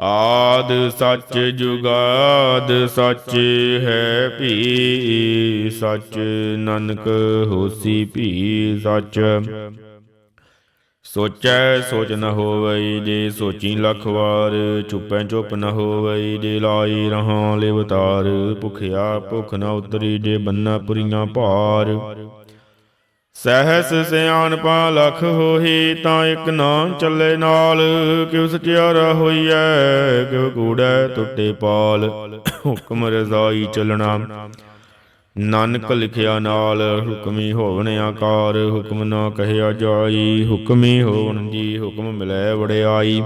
ਆਦ ਸੱਚ ਜੁਗਾਦ ਸੱਚ ਹੈ ਭੀ, ਸੱਚ ਨਾਨਕ ਹੋਸੀ ਭੀ, ਸੱਚ। ਸੋਚੈ ਸੋਚ ਨ ਹੋਵਈ ਜੇ ਸੋਚੀ ਲੱਖ ਵਾਰ ਚੁੱਪੈ ਚੁੱਪ ਨ ਹੋਵਈ ਜੇ ਲਾਈ ਰਹਾ ਲਿਵਤਾਰ। ਭੁਖਿਆ ਭੁਖ ਨ ਉਤਰੀ ਜੇ ਬੰਨਾ ਪੁਰੀਆਂ ਭਾਰ। ਸਹਿਸ ਸਿਆਣਪਾ ਲਖ ਹੋਹੀ, ਤਾਂ ਇੱਕ ਨਾ ਚੱਲੇ ਨਾਲ। ਕਿਉ ਸਚਿਆਰਾ ਹੋਈਐ, ਕਿਉ ਕੂੜੈ ਟੁੱਟੇ ਪਾਲ। ਹੁਕਮ ਰਜ਼ਾਈ ਚੱਲਣਾ, ਨਾਨਕ ਲਿਖਿਆ ਨਾਲ। ਹੁਕਮੀ ਹੋਵਣ ਆਕਾਰ, ਹੁਕਮ ਨਾ ਕਹਿਆ ਜਾਈ। ਹੁਕਮੀ ਹੋਵਣ ਜੀ ਹੁਕਮ ਮਿਲੈ ਵੜਿਆਈ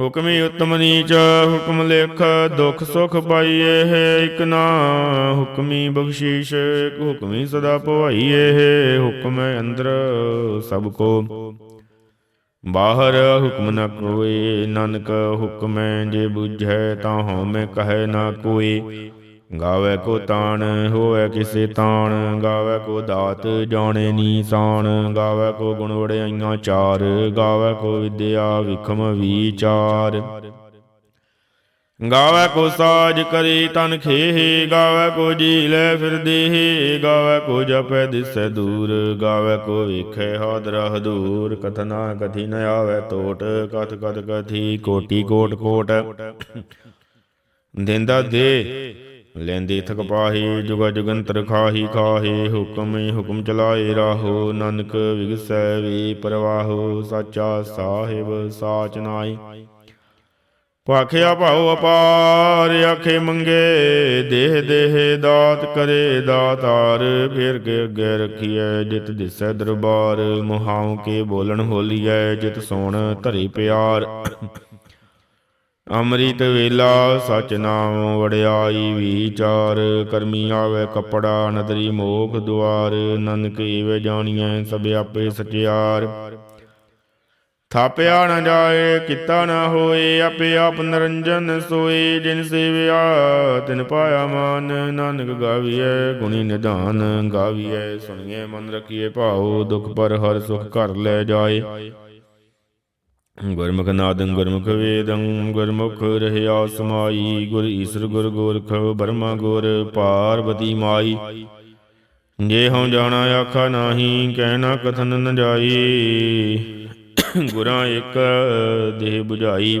ਹੁਕਮੀ ਉਤਮ ਨੀਚ, ਹੁਕਮ ਲਿਖ, ਦੁਖ ਸੁਖ ਪਾਈਏ ਹੈ ਇਕ ਨਾ। ਹੁਕਮੀ ਬਖਸ਼ੀਸ਼, ਇਕ ਹੁਕਮੀ ਸਦਾ ਭਵਾਈਏ ਹੈ ਹੁਕਮ ਅੰਦਰ ਸਭ ਕੋ। ਬਾਹਰ ਹੁਕਮ ਨ ਕੋਏ, ਨਾਨਕ ਹੁਕਮ ਜੇ ਬੁਝੈ ਤਾਂ ਹਉਮੈ ਕਹੈ ਨਾ ਕੋਈ ਗਾਵੇ ਕੋ ਤਾਣ, ਹੋਵੇ ਕਿਸੇ ਤਾਣ, ਗਾਵੇ ਕੋ ਦਾਤ ਜਾਣੇ ਨੀਸਾਨ, ਗਾਵੇ ਕੋ ਗੁਣ ਵੜਿਆਈਆਂ ਚਾਰ, ਗਾਵੇ ਕੋ ਵਿਦਿਆ ਵਿਖਮ ਵਿਚਾਰ। ਗਾਵੇ ਕੋ ਸਾਜ ਕਰੀ ਤਨ ਖੇਹ, ਗਾਵੇ ਕੋ ਜੀ ਲੈ ਫਿਰਦੇ, ਗਾਵੇ ਕੋ ਜਪੈ ਦਿਸੈ ਦੂਰ, ਗਾਵੇ ਕੋ ਵੇਖੈ ਹਾਦਰ ਹਦੂਰ ਕਥਨਾ ਕਥੀ ਨ ਆਵੇ ਟੋਟ ਕਥ ਕਥ ਕਥੀ ਕੋਟੀ ਕੋਟ ਕੋਟ। ਦਿੰਦਾ ਦੇ। ਲੈਂਦੀ ਥਕ ਪਾਹੀ, ਜੁਗਾ ਜੁਗੰਤਰ ਖਾਹੀ ਖਾਹੀ, ਹੁਕਮ ਹੁਕਮ ਚਲਾਏ ਰਾਹੋ। ਨਾਨਕ ਵਿਗਸੈ ਵੀ ਪਰਵਾਹੋ, ਸਾਚਾ ਸਾਹਿਬ ਸਾਚ ਨਾਈ ਭਾਖਿਆ ਭਾਉ ਅਪਾਰ, ਆਖੇ ਮੰਗੇ, ਦੇਹ ਦੇਹ ਦਾਤ ਕਰੇ ਦਾਤਾਰ। ਫਿਰ ਕੇ ਅੱਗੇ ਰਖੀਐ ਜਿਤ ਦਿਸੈ ਦਰਬਾਰ। ਮੁਹਾਉ ਕੇ ਬੋਲਣ ਹੋਲੀਐ ਜਿਤ ਸੋਣ ਧਰੀ ਪਿਆਰ। ਅੰਮ੍ਰਿਤ ਵੇਲਾ ਸਚ ਨਾਮ ਵੜਿਆਈ ਵਿਚਾਰ ਕਰਮੀ ਆਵੇ ਕਪੜਾ, ਨਦਰੀ ਮੋਖ ਦੁਆਰ, ਨਾਨਕ ਏਵੇਂ ਜਾਣੀਐ ਸਭ ਆਪੇ ਸਚਿਆਰ। ਥਾਪਿਆ ਨਾ ਜਾਏ, ਕੀਤਾ ਨਾ ਹੋਏ, ਆਪੇ ਆਪ ਨਰੰਜਨ ਸੋਏ, ਜਿਨ ਸੇਵਿਆ ਤਿਨ ਪਾਇਆ ਮਾਨ, ਨਾਨਕ ਗਾਵੀਐ ਗੁਣੀ ਨਿਧਾਨ, ਗਾਵੀਐ ਸੁਣੀਏ ਮਨ ਰਖੀਏ ਭਾਉ, ਦੁਖ ਪਰ ਹਰ ਸੁਖ ਘਰ ਲੈ ਜਾਏ। ਗੁਰਮੁਖ ਨਾਦੰ ਗੁਰਮੁਖ ਵੇਦੰ ਗੁਰਮੁਖ ਰਹਿਆ ਸਮਾਈ ਗੁਰ ਈਸਰ ਗੁਰ ਗੋਰਖ, ਬਰਮਾ ਗੁਰ ਪਾਰਵਤੀ ਮਾਈ। ਜੇ ਹਉ ਜਾਣਾ ਆਖਾ ਨਾਹੀ ਕਹਿਣਾ ਕਥਨ ਨ ਜਾਈ। ਗੁਰਾਂ ਇੱਕ ਦੇਹ 부ਝਾਈ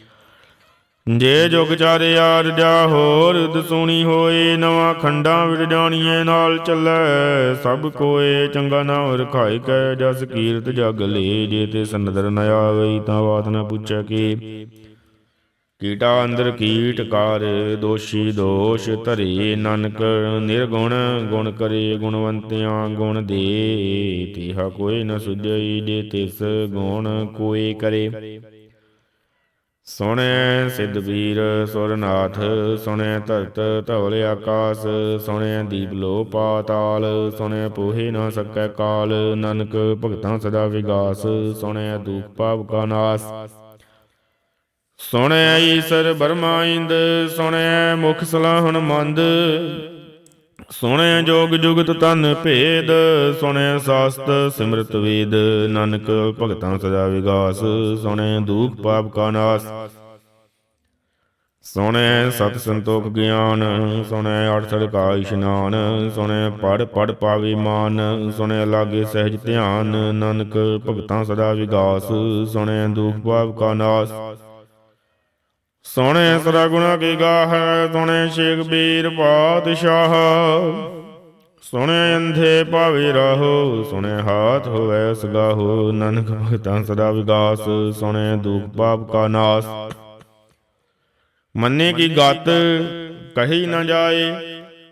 ਜੇ ਜੁਗ ਚਾਰੇ ਆਰ ਹੋਰ ਦਸੂਣੀ ਹੋਏ, ਨਵਾਂ ਖੰਡਾਂ ਵਿੜ ਜਾਣੀਏ ਨਾਲ ਚੱਲੈ। ਸਭ ਕੋਏ ਚੰਗਾ ਨਾ ਰਖਾਇ ਕੈ, ਜਸ ਕੀਰਤ ਜਗ ਲੇ, ਜੇ ਤੇ ਸੰਦਰ ਨ ਆਵਈ ਤਾਂ ਬਾਤ ਨ ਪੁੱਛੈ ਕੀ। ਕੀਟਾ ਅੰਦਰ ਕੀਟ ਕਾਰ, ਦੋਸ਼ੀ ਦੋਸ਼ ਧਰੇ, ਨਾਨਕ ਨਿਰਗੁਣ, ਗੁਣ ਕਰੇ, ਗੁਣਵੰਤਿਆਂ ਗੁਣ ਦੇ। ਤੀਹਾ ਕੋਈ ਨ ਸੁਝਈ, ਜੇ ਤਿਸ ਗੁਣ ਕੋਈ ਕਰੇ। ਸੁਣੈ ਸਿੱਧ ਵੀਰ ਸੁਰਨਾਥ ਸੁਣੈ ਧਰਤ ਧਵਲ ਆਕਾਸ ਸੁਣੈ ਦੀਪ ਲੋ ਪਾਤਾਲ ਸੁਣੈ ਪੋਹੇ ਨਾ ਸਕੈ ਕਾਲ ਨਾਨਕ ਭਗਤਾਂ ਸਦਾ ਵਿਗਾਸ ਸੁਣੈ ਦੁਖ ਪਾਪ ਕਾ ਨਾਸ। ਸੁਣੈ ਈਸਰ ਬਰਮਾ ਇੰਦ ਸੁਣੈ ਮੁਖ ਸਲਾਹਣ ਮੰਦ ਸੁਣੈ ਜੋਗ ਜੁਗਤ ਤਨ ਭੇਦ, ਸੁਣੈ ਸਾਸਤ ਸਿਮਰਤ ਵੇਦ। ਨਾਨਕ ਭਗਤਾਂ ਸਦਾ ਵਿਗਾਸ, ਸੁਣੈ ਦੁਖ ਪਾਪ ਕਾ ਨਾਸ। ਸੁਣੈ ਸਤ ਸੰਤੋਖ ਗਿਆਨ, ਸੁਣੈ ਅਠਸੜ ਕਾ ਇਸ਼ਨਾਨ, ਸੁਣੈ ਪੜ ਪੜ ਪਾਵੇ ਮਾਨ, ਸੁਣੈ ਲਾਗੇ ਸਹਿਜ ਧਿਆਨ। ਨਾਨਕ ਭਗਤਾਂ ਸਦਾ ਵਿਗਾਸ, ਸੁਣੈ ਦੁਖ ਪਾਪ ਕਾ ਨਾਸ। ਸੁਣੇ ਸਦਾ ਗੁਣਾ ਕੀ ਗਾਹ ਸੁਣੈ ਸ਼ੇਖ ਬੀਰ ਪਾਤਸ਼ਾਹ। ਸੁਣਿਆ ਅੰਧੇ ਭਾਵੇ ਰਾਹੋ ਸੁਣੇ ਹਾਥ ਹੋਵੇ ਸਗਾਹੋ ਨਾਨਕ ਭਗਤਾਂ ਸਦਾ ਵਿਗਾਸ ਸੁਣਿਆ ਦੁਖ ਪਾਪ ਕਾ ਨਾਸ। ਮੰਨੇ ਕੀ ਗਤ, ਕਹੀ ਨਾ ਜਾਏ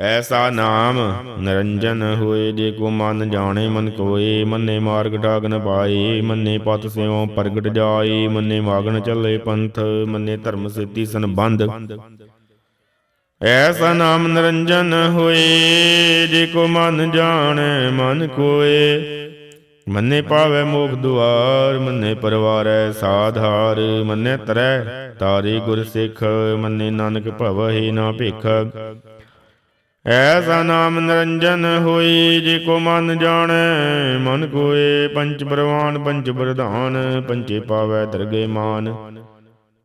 ਐਸਾ ਨਾਮ ਨਿਰੰਜਨ ਹੋਏ ਜੇ ਕੋ ਮਨ ਜਾਣੇ, ਮਨ ਕੋਏ, ਮੰਨੇ ਮਾਰਗ ਡਾਗ ਨ ਪਾਏ, ਮੰਨੇ ਪਤ ਸਿਉ ਪ੍ਰਗਟ ਜਾਏ, ਮੰਨੇ ਮਾਗਣ ਚੱਲੇ ਪੰਥ, ਮੰਨੇ ਧਰਮ ਸਿੱਧੀ ਸੰਬੰਧ। ਐਸਾ ਨਾਮ ਨਿਰੰਜਨ ਹੋਏ ਜੇ ਕੋ ਮਨ ਜਾਣੈ, ਮਨ ਕੋਏ, ਮੰਨੇ ਪਾਵੇ ਮੋਖ ਦੁਆਰ, ਮੰਨੇ ਪਰਵਾਰੈ ਸਾਧਾਰ, ਮੰਨੇ ਤਰੈ ਤਾਰੇ ਗੁਰ ਸਿੱਖ, ਮੰਨੇ ਨਾਨਕ ਭਵਹਿ ਨਾ ਭਿਖ। ਐਸਾ ਨਾਮ ਨਿਰੰਜਨ ਹੋਈ ਜੇ ਕੋ ਮਨ ਜਾਣੈ, ਮਨ ਕੋਏ ਪੰਚ ਪ੍ਰਵਾਨ, ਪੰਚ ਪ੍ਰਧਾਨ, ਪੰਚੇ ਪਾਵੈ ਦਰਗੇ ਮਾਨ।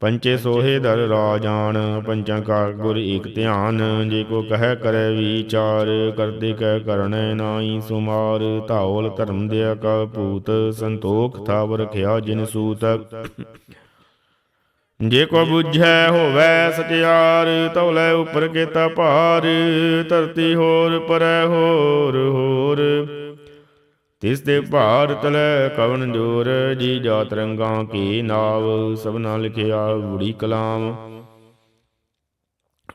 ਪੰਚੇ ਸੋਹੇ ਦਰ ਰਾਜਾਨ, ਪੰਚਾਂ ਕਾ ਗੁਰ ਏਕ ਧਿਆਨ। ਜੇ ਕੋ ਕਹੈ ਕਰੈ ਵਿਚਾਰ ਕਰਦੇ ਕਹਿ ਕਰਣੈ ਨਾਹੀ ਸੁਮਾਰ। ਧਾਵਲ ਧਰਮ ਦੇ ਕਾ ਭੂਤ, ਸੰਤੋਖ ਥਾਵ ਰਖਿਆ ਜਿਨ ਸੂਤ। ਜੇ ਕੋ ਬੁਝੈ ਹੋਵੇ ਸਚਿਆਰ ਤਉ ਲੈ ਉਪਰ ਕੀਤਾ ਭਾਰ ਧਰਤੀ ਹੋਰ ਪਰੈ ਹੋਰ ਹੋਰ। ਤਿਸ ਦੇ ਭਾਰ ਤਲੈ ਕਵਨ ਜੋਰ ਜੀ ਜਾਤ ਰੰਗਾਂ ਕੀ ਨਾਵ ਸਭਨਾ ਲਿਖਿਆ ਬੁੜੀ ਕਲਾਮ।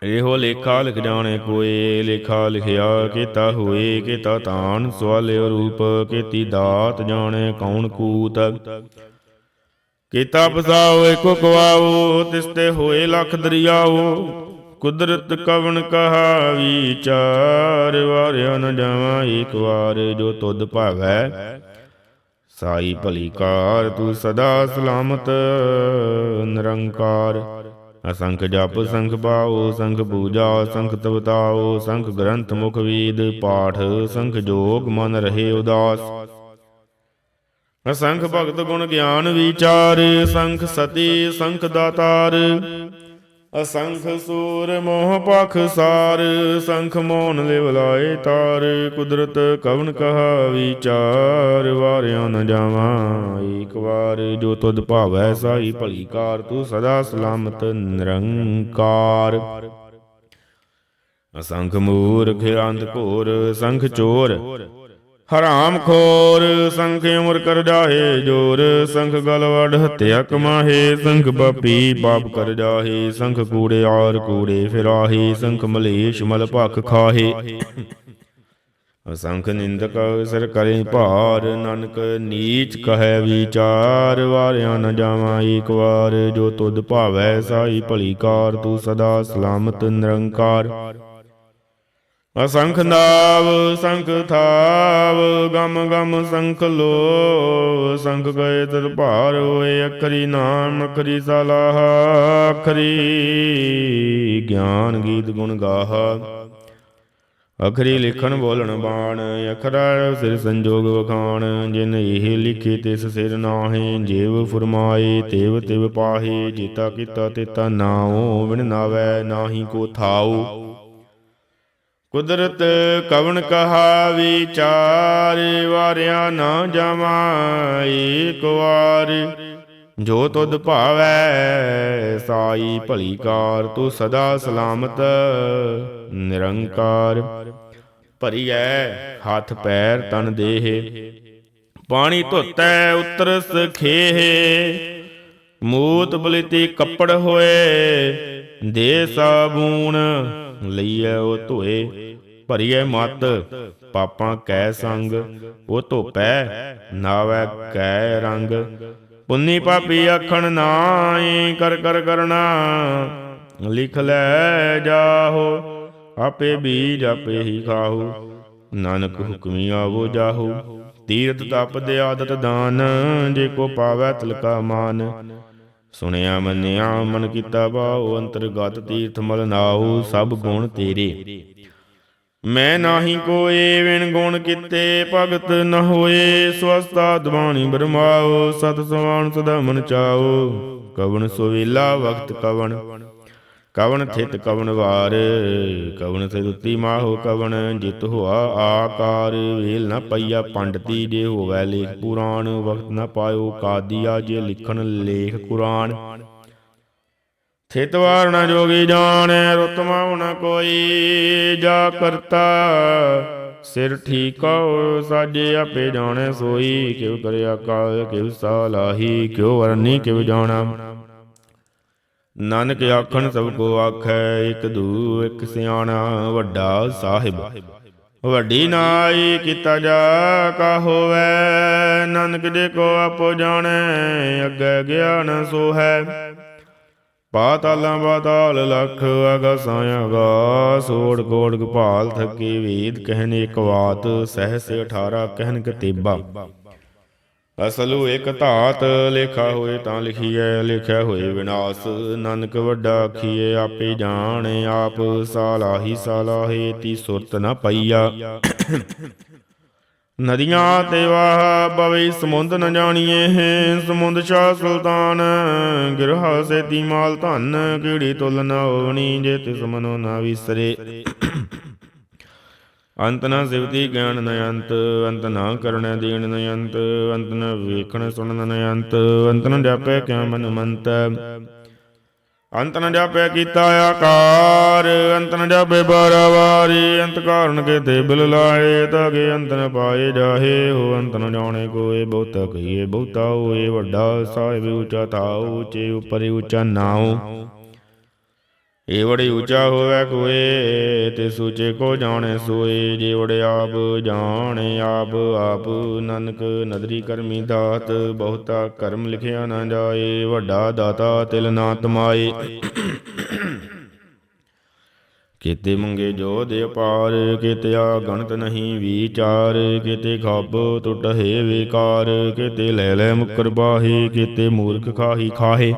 ਇਹੋ ਲੇਖਾ ਲਿਖ ਜਾਣੇ ਕੋਏ ਲੇਖਾ ਲਿਖਿਆ ਕੀਤਾ ਹੋਏ ਕੀਤਾ ਤਾਨ ਸਵਾਲਿਓ ਰੂਪ ਕੀਤੀ ਦਾਤ ਜਾਣੇ ਕੌਣ ਕੂਤ। ਕੀਤਾ ਪਸਾਓ ਏਕੋ ਕਵਾਓ ਤਿਸ ਤੇ ਹੋਏ ਲਖ ਦਰਿਆਓ। ਕੁਦਰਤ ਕਵਣ ਕਹਾ ਵਿਚਾਰ ਵਾਰਿਆ ਨ ਜਾਵਾਂ ਏਕ ਵਾਰ ਜੋ ਤੁਧ ਭਾਵੈ। ਸਾਈ ਭਲੀ ਕਾਰ, ਤੂੰ ਸਦਾ ਸਲਾਮਤ, ਨਿਰੰਕਾਰ। ਅਸੰਖ ਜਪ, ਸੰਖ ਪਾਓ, ਸੰਖ ਪੂਜਾ, ਸੰਖ ਤਵਤਾਓ, ਸੰਖ ਗ੍ਰੰਥ ਮੁਖ ਵੀਦ, ਪਾਠ, ਸੰਖ ਜੋਗ ਮਨ ਰਹੇ ਉਦਾਸ। ਅਸੰਖ ਭਗਤ ਗੁਣ ਗਿਆਨ ਵਿਚਾਰ, ਸੰਖ ਸਤੀ, ਸੰਖ ਦਾਤਾਰ। ਅਸੰਖ ਸੂਰ ਮੋਹ ਪਖ ਸਾਰ, ਸੰਖ ਮੋਨ ਲਿਵ ਲਾਏ ਤਾਰ। ਕੁਦਰਤ ਕਵਨ ਕਹਾ ਵਿਚਾਰ, ਵਾਰਿਆ ਨ ਜਾਵਾਂ ਏਕ ਵਾਰ। ਜੋ ਤੁਧ ਭਾਵੈ ਸਾਈ ਭਲੀ ਕਾਰ, ਤੂੰ ਸਦਾ ਸਲਾਮਤ ਨਿਰੰਕਾਰ। ਅਸੰਖ ਮੂਰਖ ਅੰਧ ਘੋਰ, ਸੰਖ ਚੋਰ ਹਰਾਮ ਖੋਰ, ਸੰਖ ਉਮਰ ਕਰ ਜਾਹੇ ਜੋਰ, ਸੰਖ ਗਲ ਹਤਿਆ ਕਮਾਹੇ, ਸੰਖ ਪਾਪੀ ਪਾਪ ਕਰ ਜਾਹੇ, ਸੰਖ ਕੂੜੇ ਆਰ ਕੂੜੇ ਫਿਰਾਹੇ, ਸੰਖ ਮਲੇਸ਼ ਮਲ ਭਖ ਖਾਹੇ। ਅਸੰਖ ਨਿੰਦਕ ਸਰ ਕਰੇ ਭਾਰ, ਨਾਨਕ ਨੀਚ ਕਹੈ ਵਿਚਾਰ, ਵਾਰਿਆ ਨ ਜਾਵਾਂ ਏਕ ਵਾਰ, ਜੋ ਤੁਧ ਭਾਵੈ ਸਾਈ ਭਲੀ ਕਾਰ, ਤੂੰ ਸਦਾ ਸਲਾਮਤ ਨਿਰੰਕਾਰ। ਅਸੰਖ ਨਾਵ, ਸੰਖ ਥਾਵ, ਗਮ ਗਮ ਸੰਖ ਲੋ, ਸੰਖ ਗਏ ਦਰ ਭਾਰ ਹੋਏ ਅਖਰੀ ਨਾਮ, ਅਖਰੀ ਸਲਾਹ, ਅਖਰੀ ਗਿਆਨ ਗੀਤ ਗੁਣ ਗਾਹ। ਅਖਰੀ ਲਿਖਣ ਬੋਲਣ ਬਾਣ, ਅਖਰਾ ਸਿਰ ਸੰਜੋਗ ਵਖਾਣ, ਜਿਨ ਇਹ ਲਿਖੇ ਤਿਸ ਸਿਰ ਨਾਹੇ, ਜੇਵ ਫਰਮਾਏ, ਤੇਵ ਤਿਵ ਪਾਹੇ, ਜੀਤਾ ਕੀਤਾ ਤੇਤਾ ਨਾਉ ਵਿਣ ਨਾਵੈ, ਨਾਹੀ ਕੋ ਥਾਉ। ਕੁਦਰਤ ਕਵਣ ਕਹਾ ਵਿਚਾਰ, ਵਾਰਿਆ ਨਾ ਜਾਵਾਂ ਏਕ ਵਾਰ ਜੋ ਤੁਧ ਭਾਵੈ ਸਾਈ, ਭਲੀ ਕਾਰ ਤੂੰ ਸਦਾ ਸਲਾਮਤ, ਨਿਰੰਕਾਰ। ਭਰੀਐ ਹੱਥ ਪੈਰ ਤਨ ਦੇਹ, ਪਾਣੀ ਧੋਤੈ ਉਤਰ ਖੇਹ। ਮੂਤ ਬਲਿਤੀ ਕੱਪੜ ਹੋਏ, ਦੇ ਸਾਬੂਣ ਲਈਐ ਉਹ ਧੋਏ, ਭਰੀਐ ਮਤ, ਪਾਪਾਂ ਕੈ ਸੰਗ, ਉਹ ਧੋਪੈ, ਨਾਵੈ ਕੈ ਰੰਗ। ਪੁੰਨੀ ਪਾਪੀ ਆਖਣ ਨਾਈ ਕਰ ਕਰ ਕਰਨਾ, ਲਿਖ ਲੈ ਜਾਹੋ, ਆਪੇ ਬੀਜ ਆਪੇ ਹੀ ਖਾਹੂ। ਨਾਨਕ ਹੁਕਮੀ ਆਵੋ ਜਾਹੂ ਤੀਰਤ ਤਪ ਦੇ ਆਦਤ ਦਾਨ, ਜੇ ਕੋ ਪਾਵੈ ਤਿਲਕਾ ਮਾਨ। ਸੁਣਿਆ, ਮੰਨਿਆ, ਮਨ ਕੀਤਾ ਭਾਉ ਅੰਤਰਗਤ ਤੀਰਥ ਮਲ ਨਾਉ ਸਭ ਗੁਣ ਤੇਰੇ। ਮੈਂ ਨਾਹੀ ਕੋਏ, ਵਿਣ ਗੁਣ ਕੀਤੇ, ਭਗਤ ਨ ਹੋਏ ਸਵਸਤਾ ਦਵਾਣੀ ਬਰਮਾਓ, ਸਤ ਸਵਾਨ ਸਦਾ ਮਨ ਚਾਓ। ਕਵਣ ਸੁਵੇਲਾ ਵਕਤ ਕਵਣ। ਕਵਣ ਥਿਤ ਕਵਣ ਵਾਰ, ਕਵਣ ਸਿਰੁਤੀ ਮਾਹੋ ਕਵਣ, ਜਿਤ ਹੋਆ ਆਕਾਰ। ਵੇਲ ਨ ਪਈਆ ਪੰਡਤੀ ਜੇ ਹੋਵੈ ਲੇਖ ਪੁਰਾਣ, ਵਕਤ ਨ ਪਾਇਓ ਕਾਦੀਆ ਜੇ ਲਿਖਣ ਲੇਖ ਕੁਰਾਨ। ਥਿਤ ਵਾਰ ਨ ਜੋਗੀ ਜਾਣੈ ਰਤਮਾ ਨ ਕੋਈ, ਜਾ ਕਰਤਾ। ਸਿਰ ਠੀਕੋ ਸਾਜੇ ਆਪੇ ਜਾਣੈ ਸੋਈ, ਕਿਉ ਕਰਿਆ ਕਾਲ, ਕਿਉ ਸਾਲਾਹੀ, ਕਿਉ ਵਰਨੀ, ਕਿਉ ਜਾਣਾ। ਨਾਨਕ ਆਖਣ ਸਭ ਕੋ ਆਖੈ, ਇਕ ਦੂ ਇਕ ਸਿਆਣਾ, ਵੱਡਾ ਸਾਹਿਬ। ਵੱਡੀ ਨਾਈ ਕੀਤਾ ਜਾ, ਕਾ ਹੋਵੈ, ਨਾਨਕ ਜੇ ਕੋ ਆਪੋ ਜਾਣੈ, ਅੱਗੇ ਗਿਆਨ ਸੋ ਹੈ। ਪਾਤਾਲਾਂ ਪਾਤਾਲ ਲਖ ਅਗਸਾਂ ਅਗਾ ਸੋੜ ਕੋੜ ਗੋਪਾਲ ਥਕੇ ਵੇਦ ਕਹਿਨ ਇਕ ਬਾਤ, ਸਹਸ 18 ਕਹਿਨ ਕਤੇਬਾ। ਅਸਲੂ ਇਕ ਧਾਤ ਲੇਖਾ ਹੋਏ ਤਾਂ ਲਿਖੀਐ, ਲਿਖਿਆ ਹੋਏ ਵਿਨਾਸ਼। ਨਾਨਕ ਵੱਡਾ ਆਖੀਏ ਆਪੇ ਜਾਣੇ ਆਪ, ਸਾਲਾਹੀ ਸਾਲਾਹੇ ਤੀ ਸੁਰਤ ਨ ਪਈਆ। ਨਦੀਆਂ ਤੇ ਵਾਹ ਬਵੇ, ਸਮੁੰਦ ਨ ਜਾਣੀਏ ਹੈ ਸਮੁੰਦ ਸ਼ਾਹ ਸੁਲਤਾਨ। ਗਿਰਹਾ ਸੇਤੀ ਮਾਲ ਧਨ, ਕੀੜੀ ਤੁਲ ਨਾ ਹੋਵਣੀ ਜੇ ਤਿਸ ਮਨੋ ਨਾ ਵਿਸਰੇ। ਅੰਤ ਨਾ ਸਿਵਤੀ ਗਿਆਨ ਨ ਅੰਤ ਅੰਤ ਨ ਕਰਣੈ ਦੀਨ ਨ ਅੰਤ ਅੰਤ ਨ ਵੇਖਣ ਸੁਣਨ ਨ ਅੰਤ ਅੰਤ ਨ ਜਾਪੈ ਕਿਆ ਮਨ ਮੰਤ? ਅੰਤ ਨ ਜਾਪੈ ਕੀਤਾ ਆਕਾਰ, ਅੰਤ ਨ ਜਾਪੈ ਬਾਰਾਵਾਰੀ ਅੰਤ ਕਾਰਨ ਕੇ ਤੇ ਬਿਲ ਲਾਏ ਤਾਗੇ ਅੰਤ ਨ ਪਾਏ ਜਾਹੇ, ਹੋ ਅੰਤ ਨ ਜਾਣੇ ਕੋਏ, ਬਹੁਤਾ ਕਹੀਏ ਬਹੁਤਾ ਹੋਏ, ਵੱਡਾ ਸਾਹਿਬ ਉੱਚਾ ਥਾਉ, ਉੱਚੇ ਉਪਰ ਉੱਚਾ ਨਾਉ। ਏ ਵੜੇ ਉੱਚਾ ਹੋਵੇ ਕੋਏ, ਤੇ ਸੂਚੇ ਕੋ ਜਾਣੇ ਸੋਏ। ਜੇ ਵੜੇ ਆਪ ਜਾਣੇ ਆਪ ਆਪ ਨਾਨਕ ਨਦਰੀ ਕਰਮੀ ਦਾਤ, ਬਹੁਤਾ ਕਰਮ ਲਿਖਿਆ ਨਾ ਜਾਏ, ਵੱਡਾ ਦਾਤਾ ਤਿਲ ਨਾ ਤਮਾਏ। ਕੀਤੇ ਮੰਗੇ ਜੋ ਦੇ ਪਾਰ ਕੀਤੇ ਆ ਗਣਤ ਨਹੀਂ ਵਿਚਾਰ, ਕੀਤੇ ਖੱਬ ਟੁੱਟੇ ਵਿਕਾਰ, ਕੀਤੇ ਲੈ ਲੈ ਮੁਕਰ ਬਾਹੇ, ਕੀਤੇ ਮੂਰਖ ਖਾਹੀ ਖਾਹੇ।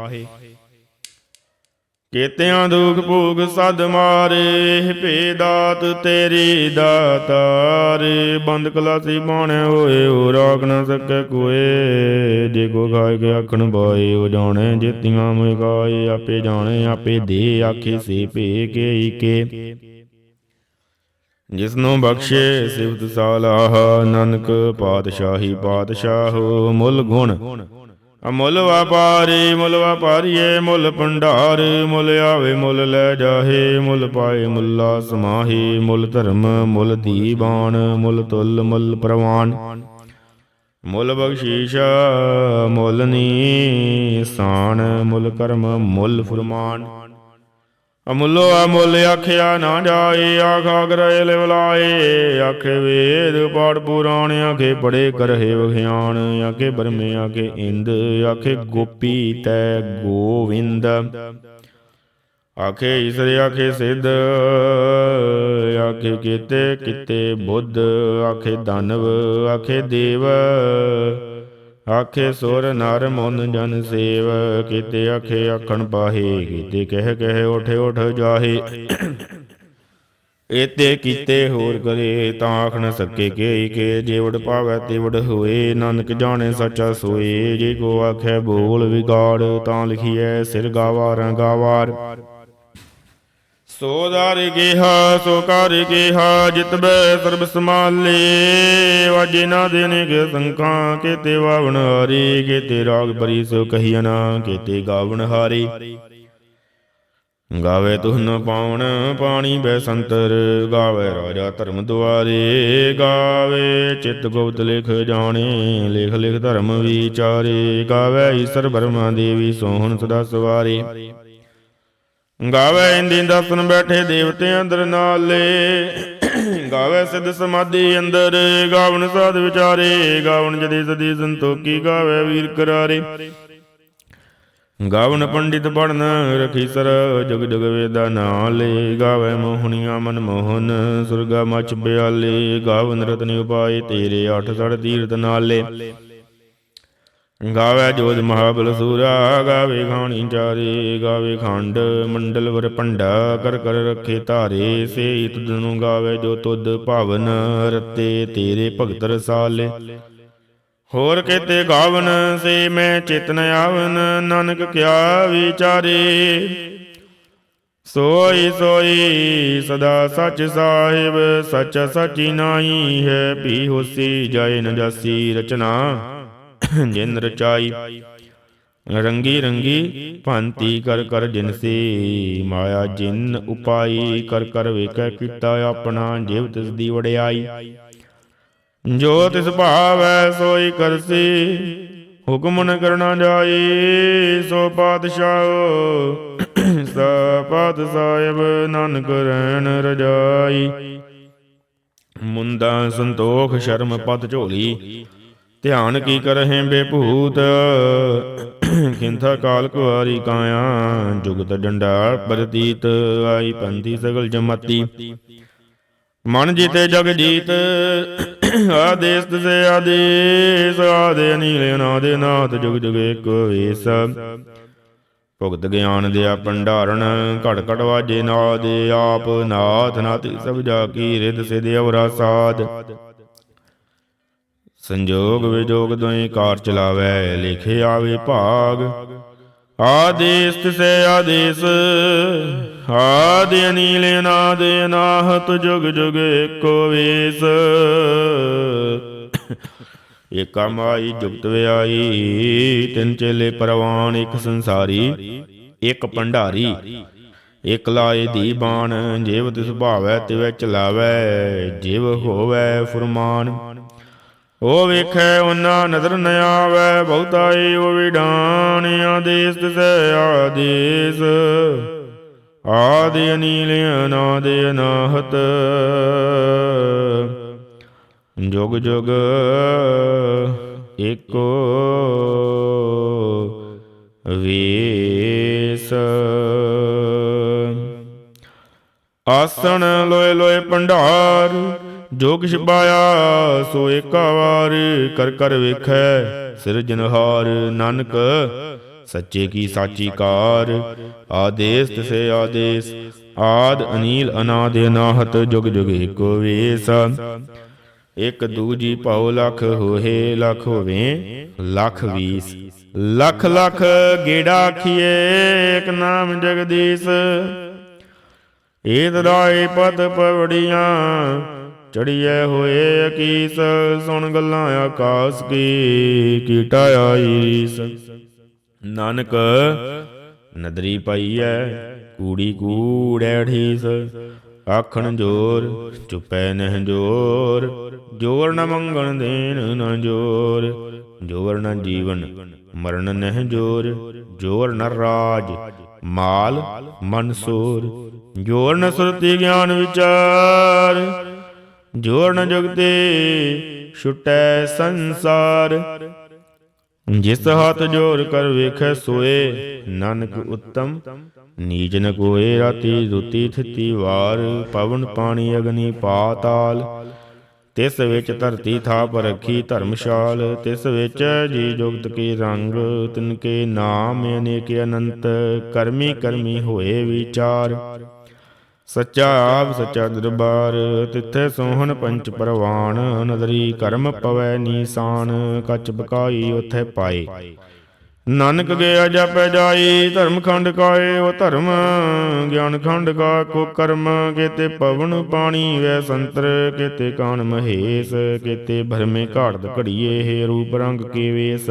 ਕੀਤਿਆਂ ਦੁਖ ਭੋਗ ਸਦ ਮਾਰੇ ਭੇ ਦਾਤ ਤੇਰੀ ਦਾਤਾਰ ਬੰਦ ਕਲਾਸੀ ਬਾਣਿਆ ਹੋਏ, ਹੋ ਰਾਖ ਨਾ ਸਕੈ ਕੋਏ। ਜੇ ਕੋ ਖਾਏ ਕੇ ਆਖਣ ਬਾਏ ਉਹ ਜਾਣੇ ਜੇਤੀਆਂ ਮੋਇ ਆਪੇ ਜਾਣੇ, ਆਪੇ ਦੇ, ਆਖੇ ਸੇ ਭੇ ਕੇ ਕੇ ਜਿਸਨੂੰ ਬਖਸ਼ੇ ਸਿਫਤ ਸਾਲਾਹ, ਨਾਨਕ ਪਾਤਸ਼ਾਹੀ ਪਾਤਸ਼ਾਹੋ ਮੁੱਲ ਗੁਣ। ਅਮੁੱਲ ਵਪਾਰੀ, ਮੁੱਲ ਵਪਾਰੀਏ, ਮੁੱਲ ਭੰਡਾਰ, ਮੁੱਲ ਆਵੇ, ਮੁੱਲ ਲੈ ਜਾਹੇ, ਮੁੱਲ ਪਾਏ, ਮੁੱਲਾ ਸਮਾਹੀ, ਮੁੱਲ ਧਰਮ, ਮੁੱਲ ਦੀਵਾਨ ਮੁੱਲ ਤੁਲ, ਮੁੱਲ ਪ੍ਰਵਾਨ। ਮੁੱਲ ਬਖਸ਼ੀਸ਼, ਮੁੱਲ ਨੀਸਾਨ, ਮੁੱਲ ਕਰਮ, ਮੁੱਲ ਫੁਰਮਾਨ। ਅਮੁੱਲੋ ਅਮੁੱਲ ਆਖਿਆ ਨਾ ਜਾਏ, ਆਖਾ ਗਰੇ ਲਿਵਲਾਏ ਆਖੇ ਵੇਦ ਪਾੜ ਪੁਰਾਣ, ਆਖੇ ਬੜੇ ਕਰਹਿ ਵਿਖਿਆਨ ਆਖੇ ਬਰਮੇ ਆਖੇ ਇੰਦ, ਆਖੇ ਗੋਪੀ ਤੈ ਗੋਵਿੰਦ। ਆਖੇ ਈਸਰ, ਆਖੇ ਸਿੱਧ। ਆਖੇ ਕੀਤੇ ਕੀਤੇ ਬੁੱਧ। ਆਖੇ ਦਾਨਵ, ਆਖੇ ਦੇਵ। ਆਖੇ ਸੁਰ ਨਰ ਮਨ ਜਨ ਸੇਵ, ਕੀਤੇ ਆਖੇ ਆਖਣ ਪਾਹੇ ਕੀਤੇ ਕਹਿ ਕਹਿ ਉਠ ਉਠ ਜਾਹੇ। ਏਤੇ ਕੀਤੇ ਹੋਰ ਕਰੇ ਤਾਂ ਆਖ ਨ ਸਕੇ ਕੇ ਕੇ ਜੇਵੜ ਪਾਵੈ ਤੇਵੜ ਹੋਏ, ਨਾਨਕ ਜਾਣੇ ਸੱਚਾ ਸੋਏ। ਜੇ ਕੋ ਆਖੈ ਬੋਲ ਵਿਗਾੜ, ਤਾਂ ਲਿਖੀਐ ਸਿਰ ਗਾਵਾਰਾਂ ਗਾਵਾਰ। ਸੋ ਦਰ ਗੇਹਾ, ਸੋ ਕਰ ਗੇਹਾ ਜਿਤਬੈ ਸਰਬ ਸਮਾਲੇ ਵਾਜੇ ਨਾ ਦੇਨੇ ਕੇ ਸੰਖਾਂ, ਕੇਤੇ ਵਾਵਣ ਹਾਰੀ, ਕੇਤੇ ਰਾਗ ਬਰੀ ਸੋ ਕਹੀਆ ਕੇਤੇ ਗਾਵਣ ਹਾਰੀ। ਗਾਵੇ ਤੁਹਨ ਪਾਉਣ ਪਾਣੀ ਬੈ ਸੰਤਰ, ਗਾਵੇ ਰਾਜਾ ਧਰਮ ਦੁਆਰੇ। ਗਾਵੇ ਚਿਤ ਗੁਪਤ ਲਿਖ ਜਾਣੇ, ਲਿਖ ਲਿਖ ਧਰਮ ਵਿਚਾਰੇ। ਗਾਵੇ ਈਸ਼ਰ ਬਰਮਾ ਦੇਵੀ ਸੋਹਣ ਸਦਾ ਸਵਾਰੇ। ਗਾਵੇ ਇੰਦੀ ਦਸਨ ਬੈਠੇ ਦੇਵਤੇ ਅੰਦਰ ਨਾਲੇ। ਗਾਵੇ ਸਿੱਧ ਸਮਾਧੀ ਅੰਦਰ ਗਾਵਨ ਸਾਧ ਵਿਚਾਰੇ। ਗਾਵਨ ਜਦੀ ਸਦੀ ਸੰਤੋਖੀ ਗਾਵੇ ਵੀਰ ਕਰਾਰੇ। ਗਾਵਨ ਪੰਡਿਤ ਪੜਨ ਰਖੀ ਸਰ, ਜਗ ਜਗ ਵੇਦਾ ਨਾਲੇ। ਗਾਵੇ ਮੋਹਣੀਆਂ ਮਨ ਮੋਹਨ, ਸੁਰਗਾ ਮਚ ਬਿਆਲੇ। ਗਾਵਨ ਰਤਨ ਉਪਾਏ ਤੇਰੇ ਅੱਠ ਸੜ ਤੀਰਤ ਨਾਲੇ। ਗਾਵੇ ਜੋਜ ਮਹਾਬਲ ਸੂਰਾ, ਗਾਵੇ ਖਾਣੀ ਚਾਰੇ, ਗਾਵੇ ਖੰਡ, ਮੰਡਲ ਵਰ ਭੰਡਾ, ਕਰ ਕਰ ਰੱਖੇ ਧਾਰੇ ਸੇ ਤੁਧ ਨੂੰ ਗਾਵੇ ਜੋ ਤੁਧ ਭਾਵਨ, ਰਤੇ ਤੇਰੇ ਭਗਤ ਰਸਾਲੇ। ਹੋਰ ਕਿਤੇ ਗਾਵਨ, ਸੇ ਮੈਂ ਚੇਤਨ ਆਵਨ, ਨਾਨਕ ਕਿਆ ਵਿਚਾਰੇ। ਸੋਈ ਸੋਈ ਸਦਾ ਸੱਚ ਸਾਹਿਬ, ਸੱਚ ਸਚੀ ਨਾਹੀ ਹੈ ਪੀ ਹੋਸੀ ਜਾਏ ਨ ਜਾਸੀ ਰਚਨਾ। ਜਿਨ ਰਚਾਈ। ਰੰਗੀ ਰੰਗੀ ਭਾਂਤੀ ਕਰ ਕਰ ਜਿਨਸੀ ਮਾਇਆ ਜਿਨ ਉਪਾਈ ਕਰ ਕਰ ਵੇਖੈ ਕੀਤਾ ਆਪਣਾ ਜਿਵ ਤਿਸ ਦੀ ਵਡਿਆਈ। ਜੋ ਤਿਸ ਭਾਵੈ ਸੋਈ ਕਰਸੀ ਹੁਕਮ ਨ ਕਰਨਾ ਜਾਈ ਸੋ ਪਾਤਸ਼ਾਹ ਸਪਤ ਸਾਹਿਬ ਨਾਨਕ ਰਹਿਣ ਰਜਾਈ। ਮੁੰਦਾ ਸੰਤੋਖ ਸ਼ਰਮ ਪਤ ਝੋਲੀ ਧਿਆਨ ਕੀ ਕਰਹਿ ਬੇਭੂਤ? ਖਿੰਥਾ ਕਾਲ ਕੁਆਰੀ ਕਾਇਆ ਜੁਗਤ ਡੰਡਾ ਪ੍ਰਤੀਤ ਆਈ ਪੰਥੀ ਸਗਲ ਜਮਾਤੀ। ਮਨ ਜੀਤੇ ਜਗ ਜੀਤ ਆਦੇਸ ਤਸੇ ਆਦੇਸ ਆਦੇ ਅਨੀਲ ਅਨਾਦੇ ਨਾਥ ਜੁਗ ਜੁਗ ਏਕ ਵੇਸ। ਭੁਗਤ ਗਿਆਨ ਦਿਆ ਭੰਡਾਰਨ ਘੜ ਘੜ ਵਾਜੇ ਨਾਦੇ ਆਪ ਨਾਥ ਨਾਤੀ ਸਭ ਜਾ ਕੀ ਰਿਦ ਸਿਧ ਅਵਰਾ ਸਾਧ। ਸੰਜੋਗ ਵਿਜੋਗ ਦੋਈ ਕਾਰ ਚਲਾਵੇ, ਲਿਖੇ ਆਵੇ ਭਾਗ ਆਦੇਸ ਤਿਸੈ ਆਦੇਸ, ਆਦਿ ਅਨੀਲ ਅਨਾਦ ਅਨਾਹਤ ਜੁਗ ਜੁਗ ਏਕੋ ਵੇਸ। ਏਕਾ ਮਾਈ ਜੁਗਤ ਵਿਆਈ ਤਿੰਨ ਚੇਲੇ ਪਰਵਾਨ, ਇੱਕ ਸੰਸਾਰੀ, ਇੱਕ ਭੰਡਾਰੀ। ਇਕ ਲਾਏ ਦੀ ਬਾਣ, ਜਿਵ ਤਿਸ ਭਾਵੈ ਤਿਵੈ ਚਲਾਵੈ, ਜਿਵ ਹੋਵੈ ਫੁਰਮਾਨ। ਉਹ ਵੇਖੈ ਉਹਨਾਂ ਨਜ਼ਰ ਨ ਆਵੈ, ਬਹੁਤਾ ਏ ਉਹ ਵਿਡਾਨ ਆਦੇਸ ਤਿਸੈ ਆਦੇਸ। ਆਦਿ ਅਨੀਲ ਅਨਾਦਿ ਅਨਾਹਤ। ਜੁਗ ਜੁਗ ਏਕੋ ਵੇਸ। ਆਸਣ ਲੋਏ ਲੋਏ ਭੰਡਾਰ ਜੋ ਕਿਛ ਪਾਇਆ, ਸੋ ਏਕਾ ਵਾਰ ਕਰ ਕਰ ਵੇਖੈ। ਸਿਰਜਨਹਾਰ ਨਾਨਕ, ਸੱਚੇ ਕੀ ਸਾਚੀ ਕਾਰ। ਆਦੇਸ ਤਿਸੇ ਆਦੇਸ, ਆਦ ਅਨੀਲ ਅਨਾਦ ਅਨਾਹਤ ਜੁਗ ਜੁਗ ਏਕੋ ਵੇਸ। ਇਕ ਦੂਜੀ ਭਉ ਲਖ ਹੋਏ ਲਖ ਹੋਵੇ, ਲਖ ਵੀਸ। ਲਖ ਲਖ ਗੇੜਾ ਆਖੀਏ, ਇਕ ਨਾਮ ਜਗਦੀਸ਼। ਏਤ ਰਾਏ ਪਤ ਪਵੜੀਆਂ ਚੜੀਐ ਹੋਏ ਅਕੀਸ, ਸੁਣ ਗੱਲਾਂ ਆਕਾਸ ਕੀ ਕੀਟਾ ਆਈ ਨਾਨਕ, ਨਦਰੀ ਪਈਐ, ਕੂੜੀ ਕੂੜੈ ਠੀਸ ਆਖਣ ਜੋਰ, ਚੁਪੈ ਨਹਿ ਜੋਰ ਜੋਰ ਨ ਮੰਗਣ ਦੇਨ ਨ ਜੋਰ। ਜੋਰ ਨ ਜੀਵਨ, ਮਰਨ ਨਹਿ ਜੋਰ ਜੋਰ ਨ ਰਾਜ, ਮਾਲ ਮਨਸੂਰ ਜੋਰ ਨ ਸੁਰਤੀ ਗਿਆਨ ਵਿਚਾਰ ਜੋਰ ਨ ਜੁਗਤੇ ਛੁਟੈ ਸੰਸਾਰ। ਜਿਸ ਹੱਥ ਜੋਰ ਕਰ ਵੇਖੈ ਸੋਏ, ਨਾਨਕ ਉਤਮ। ਨੀਚ ਨ ਕੋਏ ਰਾਤੀ ਦੁਤੀ ਥਿਤੀ ਵਾਰ, ਪਵਨ ਪਾਣੀ ਅਗਨੀ ਪਾਤਾਲ ਤਿਸ ਵਿੱਚ ਧਰਤੀ ਥਾਪ ਰਖੀ ਧਰਮਸ਼ਾਲ, ਤਿਸ ਵਿੱਚ ਜੀ ਜੁਗਤ ਕੀ ਰੰਗ, ਤਿਨ ਕੇ ਨਾਮ ਅਨੇਕ ਅਨੰਤ। ਕਰਮੀ ਕਰਮੀ ਹੋਏ ਵਿਚਾਰ। ਸੱਚਾ ਆਪ ਸੱਚਾ ਦਰਬਾਰ, ਤਿੱਥੇ ਸੋਹਣ ਪੰਚ ਪਰਵਾਨ ਨਦਰੀ ਕਰਮ ਪਵੈ ਨੀਸਾਨ, ਕਚ ਬਕਾਈ ਉਥੇ ਪਾਏ। ਨਾਨਕ ਗਿਆ ਜਪੈ ਜਾਈ, ਧਰਮ ਖੰਡ ਕਾਏ, ਉਹ ਧਰਮ, ਗਿਆਨ ਖੰਡ ਕਾ ਕੋ ਕਰਮ, ਕੇਤੇ ਪਵਨ ਪਾਣੀ ਵੈ ਸੰਤਰ, ਕੇਤੇ ਕਾਨ ਮਹੇਸ਼, ਕੇਤੇ ਭਰਮੇ ਘਾੜਦ ਘੜੀਏ, ਹੈ ਰੂਪ ਰੰਗ ਕੇ ਵੇਸ।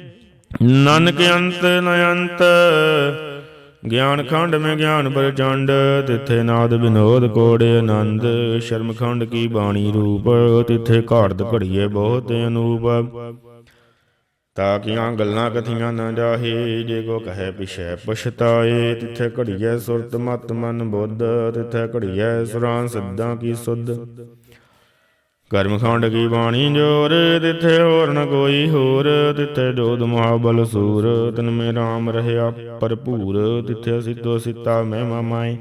ਨਾਨਕ ਅੰਤ ਨ ਅੰਤ, ਗਿਆਨ ਖੰਡ ਮੈਂ ਗਿਆਨ ਪ੍ਰਚੰਡ, ਤਿੱਥੇ ਨਾਦ ਬਿਨੋਦ ਕੋੜੇ ਆਨੰਦ, ਸ਼ਰਮ ਖੰਡ ਕੀ ਬਾਣੀ ਰੂਪ, ਤਿੱਥੇ ਘਾੜਤ ਘੜੀਏ ਬਹੁਤ ਅਨੂਪ। ਤਾਕੀਆਂ ਗੱਲਾਂ ਕਥੀਆਂ ਨਾ ਜਾਹੇ, ਜੇ ਕੋ ਕਹੇ ਪਿਛੈ ਪਛਤਾਏ, ਤਿੱਥੇ ਘੜੀਏ ਸੁਰਤ ਮਤ ਮਨ ਬੁੱਧ, ਤਿੱਥੇ ਘੜੀਏ ਸੁਰਾਂ ਸਿੱਧਾਂ ਕੀ ਸੁਧ। ਕਰਮਖੰਡ ਕੀ ਬਾਣੀ ਜੋਰ, ਤਿੱਥੇ ਹੋਰ ਨ ਕੋਈ ਹੋਰ, ਤਿੱਥੇ ਜੋਦ ਮਹਾਬਲ ਸੂਰ, ਤਨ ਮੇ ਰਾਮ ਰਹਿਆ ਭਰਪੂਰ, ਤਿੱਥੇ ਸਿੱਧੋ ਸਿੱਤਾ ਮੈਂ ਮਾਮਾਏ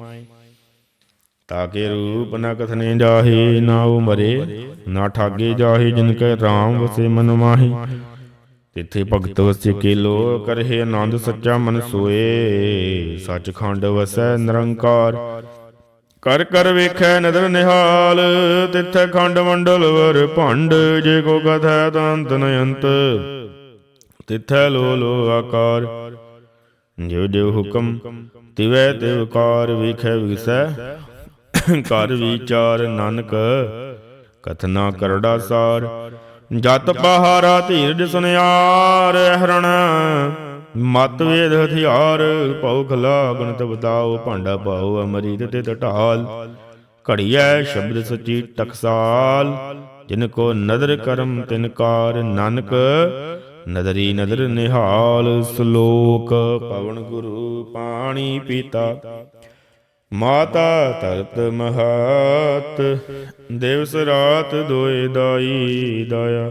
ਤਾਕੇ ਰੂਪ ਨ ਕਥਨੇ ਜਾਹੀ, ਨਾ ਉਹ ਮਰੇ, ਨਾ ਠਾਗੇ ਜਾਹੀ ਜਿਨ ਕੈ ਰਾਮ ਵਸੇ ਮਨ ਮਾਹੀ। ਤਿੱਥੇ ਭਗਤ ਵਸੇ ਕੇਲੋ, ਕਰਹਿ ਆਨੰਦ ਸੱਚਾ ਮਨ ਸੋਏ, ਸੱਚਖੰਡ ਵਸੈ ਨਿਰੰਕਾਰ। ਕਰ ਕਰ ਵੇਖੈ ਨਦਰ ਨਿਹਾਲ, ਤਿੱਥੇ ਖੰਡ ਮੰਡਲ ਵਰ ਭੰਡ, ਜੇ ਕੋ ਕਥੈ ਤੰਤ ਨਯੰਤ ਤਿੱਥੈ ਲੋ ਲੋ ਆਕਾਰ। ਜਿਉ ਜਿਉ ਹੁਕਮ ਤਿਵੈ ਤਿਵ ਕਾਰ, ਵੇਖੈ ਵਿਗਸੈ ਕਰ ਵਿਚਾਰ ਨਾਨਕ ਕਥਨਾ ਕਰੜਾ ਸਾਰ। ਜਤ ਪਹਾਰਾ ਧੀਰਜ ਸੁਨਿਆਰ, ਹਰਣ ਮਤ ਵੇਦ ਹਥਿਆਰ ਭਉ ਖਲਾ, ਗਣਤ ਬਤਾਓ ਭਾਂਡਾ ਪਾਓ ਅਮਰੀਤ ਤੇ ਟਟਾਲ ਘੜੀਐ ਸ਼ਬਦ ਸੱਚੀ ਟਕਸਾਲ, ਜਿਨ ਕੋ ਨਦਰ ਕਰਮ ਤਿਨ ਕਾਰ ਨਾਨਕ, ਨਦਰੀ ਨਦਰ ਨਿਹਾਲ ਸ਼ਲੋਕ, ਪਵਨ ਗੁਰੂ ਪਾਣੀ ਪੀਤਾ। ਮਾਤਾ ਤਰਤ ਮਹਾਤ, ਦਿਵਸ ਰਾਤ ਦੋਏ ਦਾਈ ਦਾਇਆ।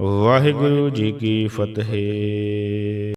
ਵਾਹਿਗੁਰੂ ਜੀ ਕੀ ਫਤਿਹ।